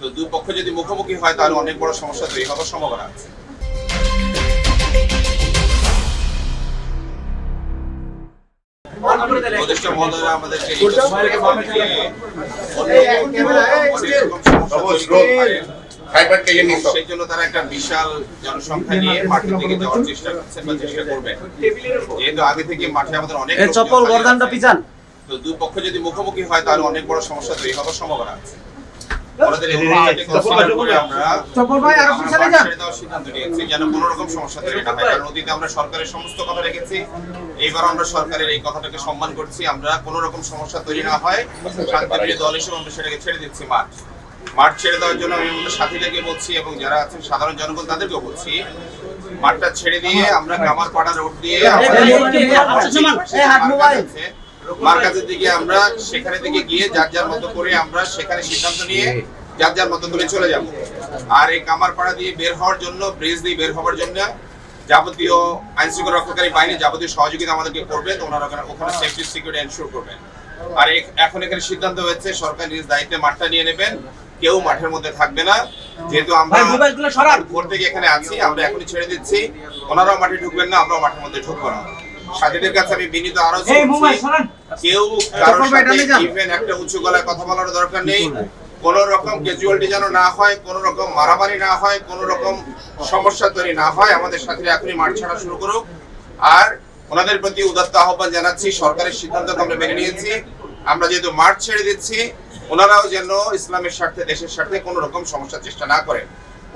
তো দুই পক্ষ যদি মুখোমুখি হয় তাহলে অনেক বড় সমস্যা তৈরি হওয়ার সম্ভাবনা আছে। উপদেষ্টা আমাদেরকে সেই জন্য তারা একটা বিশাল জনসংখ্যা নিয়ে মাঠের দিকে যাওয়ার চেষ্টা করছেন বা চেষ্টা করবেন যেহেতু আগে থেকে মাঠে আমাদের অনেক চপ্পল গর্দানটা পিছান তো দুই পক্ষ যদি মুখোমুখি হয় তাহলে অনেক বড় সমস্যা তৈরি হওয়ার সম্ভাবনা আছে। ওনাদের এই বিষয়টি consider করে আমরা চপ্পল ভাই আরও পিছনে যান। সিদ্ধান্ত নিয়েছি যেন কোনো রকম সমস্যা তৈরি না। হয় কারণ অতীতে আমরা সরকারের সমস্ত কথা রেখেছি। এইবার আমরা সরকারের এই কথাটাকে সম্মান করছি। আমরা কোনো রকম সমস্যা তৈরি না হয়। শান্তিপ্রিয় দল হিসেবে আমরা সেটাকে ছেড়ে দিচ্ছি মাঠ। মাঠ ছেড়ে দেওয়ার জন্য আমি আমাদের সাথীদেরকে বলছি এবং যারা আছেন সাধারণ জনগণ তাদেরকেও বলছি মাঠটা ছেড়ে দিয়ে আমরা কামার পাড়া রোড দিয়ে মার্কাজের দিকে আমরা সেখানে দিকে গিয়ে যার যার মতো করে আমরা সেখানে সিদ্ধান্ত নিয়ে যার যার মতো করে চলে যাব। আর এই কামারপাড়া দিয়ে বের হওয়ার জন্য ব্রিজ দিয়ে বের হওয়ার জন্য যাবতীয় আইন শৃঙ্খলা রক্ষাকারী বাহিনী যাবতীয় সহযোগিতা আমাদেরকে করবে তো ওনারা ওখানে- ওখানে সেফটি সিকিউরিটি এনশিওর করবেন আর এখন এখানে সিদ্ধান্ত হয়েছে সরকার নিজ দায়িত্বে মাঠটা নিয়ে নেবেন কেউ মাঠের মধ্যে থাকবে না। যেহেতু আমরা ভোর থেকে এখানে আছি আমরা এখনই ছেড়ে দিচ্ছি। ওনারাও মাঠে ঢুকবেন না আমরাও মাঠের মধ্যে ঢুকবো না। সাথীদের কাছে আমি বিনীত আরও কেউ কারোর সাথে ইভেন একটা উঁচু গলায় কথা বলার দরকার নেই। কোন রকম ক্যাজুয়ালিটি যেন না হয় কোন রকম মারামারি না হয় কোন রকম সমস্যা তৈরি না হয় আমাদের সাথীরা এখনই মাঠ ছাড়া শুরু করুক। আর ওনাদের প্রতি উদাত্ত আহ্বান জানাচ্ছি সরকারের সিদ্ধান্ত আমরা মেনে নিয়েছি। আমরা যেহেতু মাঠ ছেড়ে দিচ্ছি ওনারাও যেন ইসলামের স্বার্থে দেশের স্বার্থে কোনো রকম সমস্যার চেষ্টা না করেন।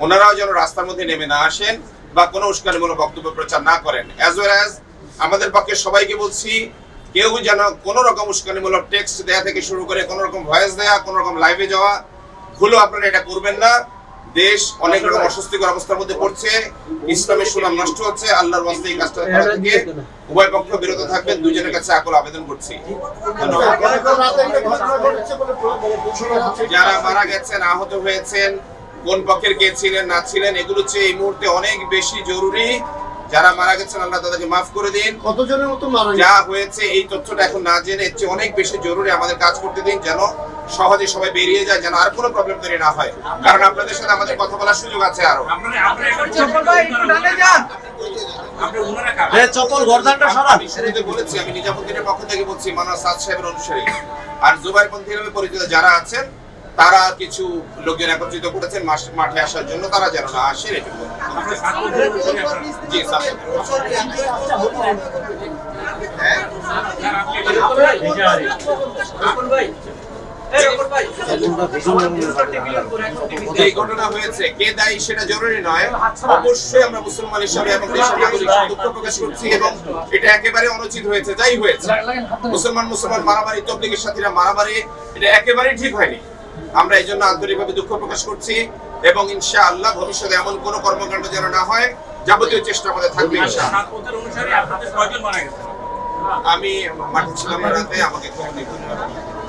ওনারাও যেন রাস্তার মধ্যে নেমে না আসেন বা কোনো উস্কানিমূলক বক্তব্য প্রচার না করেন। অ্যাজ ওয়েল অ্যাজ আমাদের পক্ষে সবাইকে বলছি কেউ যেন কোনো রকম উস্কানিমূলক টেক্সট দেয়া থেকে শুরু করে কোনো রকম ভয়েস দেয়া কোনো রকম লাইভে যাওয়া ভুলও আপনারা এটা করবেন না। দেশ অনেক রকম অস্বস্তিকর অবস্থার মধ্যে পড়ছে ইসলামের সুনাম নষ্ট হচ্ছে আল্লাহর বাস্তে এই কাজটা করা থেকে। উভয় পক্ষ বিরত থাকবেন দুজনের কাছে আকল আবেদন করছি। যারা মারা গেছেন আহত হয়েছেন কোন পক্ষের কে ছিলেন না ছিলেন এগুলো হচ্ছে এই মুহূর্তে অনেক বেশি জরুরি। যারা মারা গেছেন আল্লাহ তাদেরকে মাফ করে দিন। কতজনের মতো মারা যা হয়েছে এই তথ্যটা এখন না জেনে এর চেয়ে অনেক বেশি জরুরি আমাদের কাজ করতে দিন যেন সহজে সবাই বেরিয়ে যায় যেন আর কোনো প্রবলেম তৈরি না হয়। কারণ আপনাদের সাথে আমাদের কথা বলার সুযোগ আছে আরও। গর্দানটা সরান। আমি শুরুতে বলেছি আমি নিজামুদ্দিনের পক্ষ থেকে বলছি মানা সাদ সাহেবের অনুসারী। আর জুবাইর পন্থী নামে পরিচিত যারা আছেন তারা কিছু লোকজন একত্রিত করেছেন মাঠে আসার জন্য তারা যেন না আসে এটুকু সাহেব হ্যাঁ? যে ঘটনা হয়েছে। কে দায়ী সেটা জরুরি নয়। অবশ্যই আমরা মুসলমান হিসাবে এবং দেশের নাগরিক দুঃখ প্রকাশ করছি এবং এটা একেবারে অনুচিত হয়েছে যাই হয়েছে। মুসলমান মুসলমান মারামারি তবলিগের সাথীরা মারামারি এটা একেবারেই ঠিক হয়নি। আমরা এই জন্য আন্তরিকভাবে দুঃখ প্রকাশ করছি এবং ইনশা আল্লাহ ভবিষ্যতে এমন কোনো কর্মকাণ্ড যেন না হয় যাবতীয় চেষ্টা আমাদের থাকবে। আমি মাঠে ছিলাম রাতে আমাকে খবর